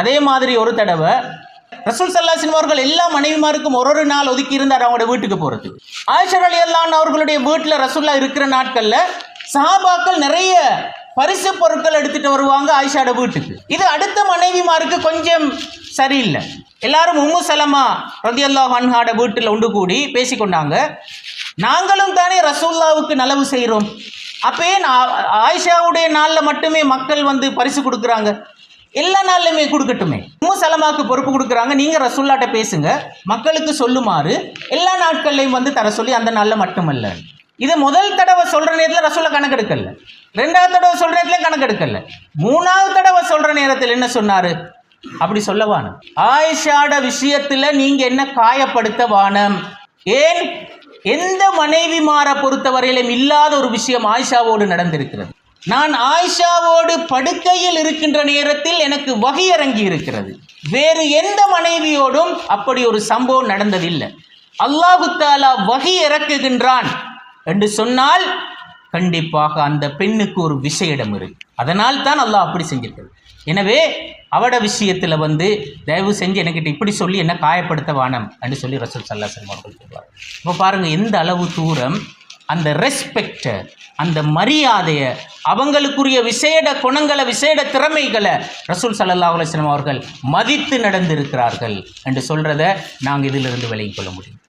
அதே மாதிரி ஒரு தடவை ரசூல் சல்லா அவர்கள் எல்லா மனைவிமாருக்கும் ஒரு ஒரு நாள் ஒதுக்கி இருந்தார் அவங்களோட வீட்டுக்கு போறது ஆயிஷர் அலி அல்லான் அவர்களுடைய வீட்டில் ரசூல்லா இருக்கிற நாட்கள்ல சஹாபாக்கள் நிறைய பரிசு பொருட்கள் எடுத்துட்டு வருவாங்க ஆயிஷாட வீட்டுக்கு. இது அடுத்த மனைவிமாருக்கு கொஞ்சம் சரியில்லை. எல்லாரும் உம்மு சலமா ரதியல்லாஹ் அன்ஹாட வீட்டில் ஒன்று கூடி பேசிக்கொண்டாங்க. நாங்களும் தானே ரசூல்லாவுக்கு நலவு செய்கிறோம் அப்பயே நான் ஆயிஷாவுடைய நாளில் மட்டுமே மக்கள் வந்து பரிசு கொடுக்குறாங்க. எல்லா நாள்லையுமே கொடுக்கட்டுமே. உம்மு சலமாக்கு பொறுப்பு கொடுக்குறாங்க. நீங்கள் ரசுல்லாட்ட பேசுங்க. மக்களுக்கு சொல்லுமாறு எல்லா நாட்கள்லையும் வந்து தர சொல்லி அந்த நாளில் மட்டுமல்ல. இது முதல் தடவை சொல்கிற நேரத்தில் ரசுல்லா கணக்கெடுக்கல ரெண்டாவது தடவை சொல்கிற நேரத்தில் கணக்கெடுக்கல மூணாவது தடவை சொல்கிற நேரத்தில் என்ன சொன்னார்? அப்படி சொல்ல வானம் ஆயிஷாட விஷயத்தில் நீங்கள் என்ன காயப்படுத்த வானம்? ஏன்? எந்த மனைவிமாரை பொறுத்தவரையிலும் இல்லாத ஒரு விஷயம் ஆயிஷாவோடு நடந்திருக்கிறது. நான் ஆயிஷாவோடு படுக்கையில் இருக்கின்ற நேரத்தில் எனக்கு வகையிறங்கி இருக்கிறது. வேறு எந்த மனைவியோடும் அப்படி ஒரு சம்பவம் நடந்ததில்லை. அல்லாஹு தாலா வகி இறக்குகின்றான் என்று சொன்னால் கண்டிப்பாக அந்த பெண்ணுக்கு ஒரு விஷயிடம் இருக்கு அதனால் தான் அல்லாஹ் அப்படி செஞ்சிருக்கிறது. எனவே அவட விஷயத்தில் வந்து தயவு செஞ்சு என்கிட்ட இப்படி சொல்லி என்ன காயப்படுத்த வானம் என்று சொல்லி ரசூல் சல்லாசன் அவர்கள் சொல்வார் இப்போ பாருங்கள் எந்த அளவு தூரம் அந்த ரெஸ்பெக்டை அந்த மரியாதையை அவங்களுக்குரிய விசேட குணங்களை விசேட திறமைகளை ரசூல் சல்லா அலுவலம் அவர்கள் மதித்து நடந்திருக்கிறார்கள் என்று சொல்கிறத நாங்கள் இதிலிருந்து விலகிக் கொள்ள முடியும்.